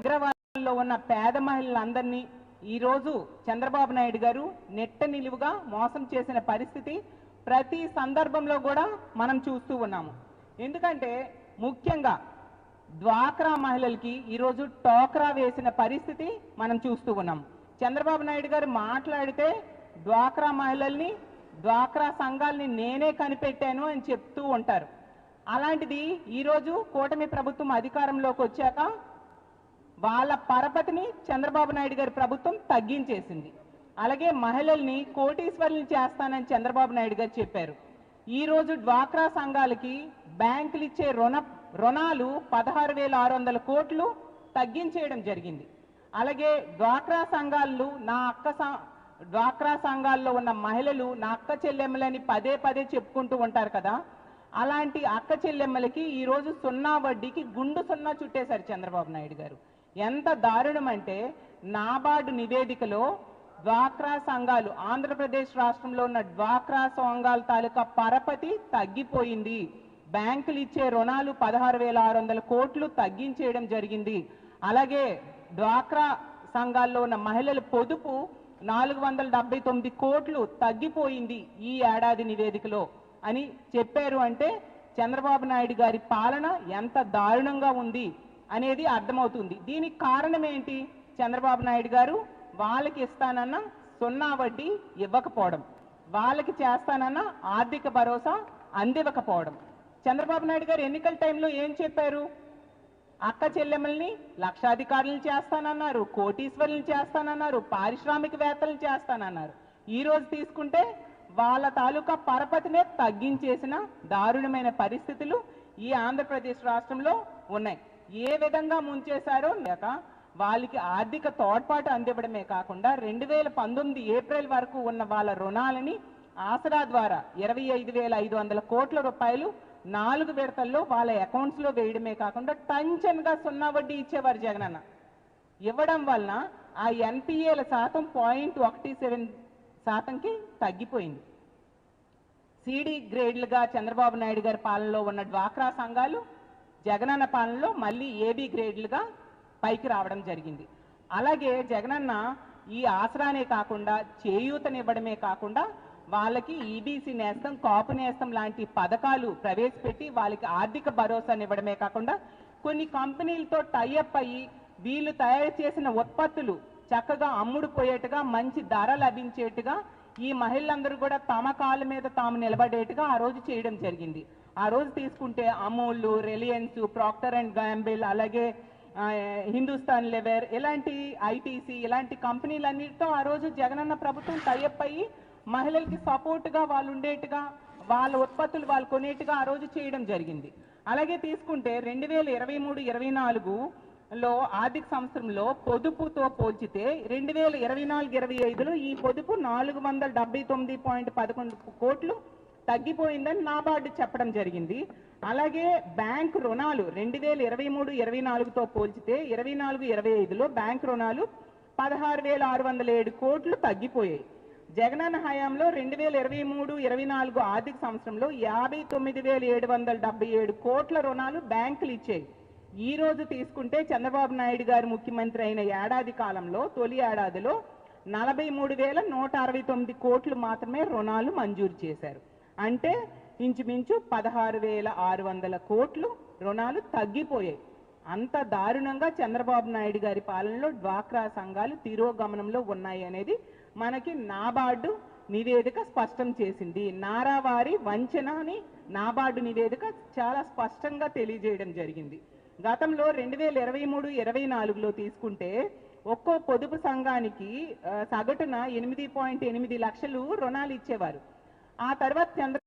అగ్రవాల్లో ఉన్న పేద మహిళలందరినీ ఈరోజు చంద్రబాబు నాయుడు గారు నెట్ట నిలువుగా మోసం చేసిన పరిస్థితి ప్రతి సందర్భంలో కూడా మనం చూస్తూ ఉన్నాము. ఎందుకంటే ముఖ్యంగా డ్వాక్రా మహిళలకి ఈరోజు టోక్రా వేసిన పరిస్థితి మనం చూస్తూ ఉన్నాం. చంద్రబాబు నాయుడు గారు మాట్లాడితే డ్వాక్రా మహిళల్ని డ్వాక్రా సంఘాల్ని నేనే కనిపెట్టాను అని చెప్తూ ఉంటారు. అలాంటిది ఈరోజు కూటమి ప్రభుత్వం అధికారంలోకి వచ్చాక వాళ్ళ పరపతిని చంద్రబాబు నాయుడు గారి ప్రభుత్వం తగ్గించేసింది. అలాగే మహిళల్ని కోటీశ్వరులు చేస్తానని చంద్రబాబు నాయుడు గారు చెప్పారు. ఈరోజు డ్వాక్రా సంఘాలకి బ్యాంకులు ఇచ్చే రుణ రుణాలు పదహారు వేల ఆరు వందల కోట్లు తగ్గించేయడం జరిగింది. అలాగే డ్వాక్రా సంఘాలు నా అక్క డ్వాక్రా సంఘాల్లో ఉన్న మహిళలు నా అక్క చెల్లెమ్మలని పదే పదే చెప్పుకుంటూ ఉంటారు కదా. అలాంటి అక్క చెల్లెమ్మలకి ఈరోజు సున్నా వడ్డీకి గుండు సున్నా చుట్టేశారు చంద్రబాబు నాయుడు గారు. ఎంత దారుణం అంటే నాబార్డు నివేదికలో డ్వాక్రా సంఘాలు ఆంధ్రప్రదేశ్ రాష్ట్రంలో ఉన్న డ్వాక్రా సంఘాల తాలూకా పరపతి తగ్గిపోయింది. బ్యాంకులు ఇచ్చే రుణాలు పదహారు వేల ఆరు వందల కోట్లు తగ్గించేయడం జరిగింది. అలాగే డ్వాక్రా సంఘాల్లో ఉన్న మహిళల పొదుపు నాలుగు వందల డెబ్బై తొమ్మిది కోట్లు తగ్గిపోయింది ఈ ఏడాది నివేదికలో. అని చెప్పారు అంటే చంద్రబాబు నాయుడు గారి పాలన ఎంత దారుణంగా ఉంది. అనేది అర్థమవుతుంది. దీనికి కారణం ఏంటి? చంద్రబాబు నాయుడు గారు వాళ్ళకి ఇస్తానన్న సున్నా వడ్డీ ఇవ్వకపోవడం. వాళ్ళకి చేస్తానన్న ఆర్థిక భరోసా అందివ్వకపోవడం. చంద్రబాబు నాయుడు గారు ఎన్నికల టైంలో ఏం చెప్పారు? అక్క చెల్లెమ్మల్ని లక్షాధికారులను చేస్తానన్నారు కోటీశ్వరులను చేస్తానన్నారు పారిశ్రామికవేత్తలను చేస్తానన్నారు. ఈ రోజు తీసుకుంటే వాళ్ళ తాలూకా పరపతినే తగ్గించేసిన దారుణమైన పరిస్థితులు ఈ ఆంధ్రప్రదేశ్ రాష్ట్రంలో ఉన్నాయి. ఏ విధంగా ముంచేశారో లేక వాళ్ళకి ఆర్థిక తోడ్పాటు అందివ్వడమే కాకుండా రెండు వేల పంతొమ్మిది ఏప్రిల్ వరకు ఉన్న వాళ్ళ రుణాలని ఆసరా ద్వారా ఇరవై ఐదు వేల ఐదు వందల కోట్ల రూపాయలు నాలుగు విడతల్లో వాళ్ళ అకౌంట్స్లో వేయడమే కాకుండా టంచన్గా సున్నా వడ్డీ ఇచ్చేవారు జగనన్న ఇవ్వడం వలన ఆ ఎన్పిఏల శాతం పాయింట్ ఒకటి సెవెన్ శాతంకి తగ్గిపోయింది. సిడి గ్రేడ్లుగా చంద్రబాబు నాయుడు గారి పాలనలో ఉన్న డ్వాక్రా సంఘాలు జగనన్న పాలనలో మళ్ళీ ఏబీ గ్రేడ్లుగా పైకి రావడం జరిగింది. అలాగే జగనన్న ఈ ఆసరానే కాకుండా చేయూతనివ్వడమే కాకుండా వాళ్ళకి ఈబీసీ నేస్తం కాపు నేస్తం లాంటి పథకాలు ప్రవేశపెట్టి వాళ్ళకి ఆర్థిక భరోసానివ్వడమే కాకుండా కొన్ని కంపెనీలతో టైఅప్ అయ్యి వీళ్ళు తయారు చేసిన ఉత్పత్తులు చక్కగా అమ్ముడుపోయేట్టుగా మంచి ధర లభించేట్టుగా ఈ మహిళలందరూ కూడా తమ కాళ్ళ మీద తాము నిలబడేట్టుగా ఆ రోజు చేయడం జరిగింది. ఆ రోజు తీసుకుంటే Amul Reliance Procter and Gamble అలాగే హిందుస్థాన్ లెవెర్ ఇలాంటి ఐటీసీ ఇలాంటి కంపెనీలన్నిటితో ఆ రోజు జగనన్న ప్రభుత్వం టైఅప్ అయ్యి మహిళలకి సపోర్ట్గా వాళ్ళు ఉండేట్టుగా వాళ్ళ ఉత్పత్తులు వాళ్ళు కొనేట్టుగా ఆ రోజు చేయడం జరిగింది. అలాగే తీసుకుంటే రెండు వేల ఇరవై మూడు ఇరవై నాలుగులో ఆర్థిక సంవత్సరంలో పొదుపుతో పోల్చితే రెండు వేల ఇరవై నాలుగు ఇరవై ఐదులో ఈ పొదుపు నాలుగు వందల డెబ్బై తొమ్మిది పాయింట్ పదకొండు కోట్లు తగ్గిపోయిందని నాబార్డు చెప్పడం జరిగింది. అలాగే బ్యాంక్ రుణాలు రెండు వేల ఇరవై మూడు ఇరవై నాలుగుతో పోల్చితే ఇరవై నాలుగు ఇరవై ఐదులో బ్యాంక్ రుణాలు పదహారు వేల ఆరు వందల ఏడు కోట్లు తగ్గిపోయాయి. జగనన్న హయాంలో రెండు వేల ఇరవై మూడు ఇరవై నాలుగు ఆర్థిక సంవత్సరంలో యాభై తొమ్మిది వేల ఏడు వందల డెబ్బై ఏడు కోట్ల రుణాలు బ్యాంకులు ఇచ్చాయి. ఈ రోజు తీసుకుంటే చంద్రబాబు నాయుడు గారు ముఖ్యమంత్రి అయిన ఏడాది కాలంలో తొలి ఏడాదిలో నలభై మూడు వేల నూట అరవై తొమ్మిది కోట్లు మాత్రమే రుణాలు మంజూరు చేశారు. అంటే ఇంచుమించు పదహారు వేల ఆరు వందల కోట్లు రుణాలు తగ్గిపోయాయి. అంత దారుణంగా చంద్రబాబు నాయుడు గారి పాలనలో డ్వాక్రా సంఘాలు తిరోగమనంలో ఉన్నాయి అనేది మనకి నాబార్డు నివేదిక స్పష్టం చేసింది. నారావారి వంచన అని నాబార్డు నివేదిక చాలా స్పష్టంగా తెలియజేయడం జరిగింది. గతంలో రెండు వేల ఇరవై మూడు ఇరవై నాలుగులో తీసుకుంటే ఒక్కో పొదుపు సంఘానికి సగటున ఎనిమిది పాయింట్ ఎనిమిది లక్షలు రుణాలు ఇచ్చేవారు. ఆ తర్వాత చంద్ర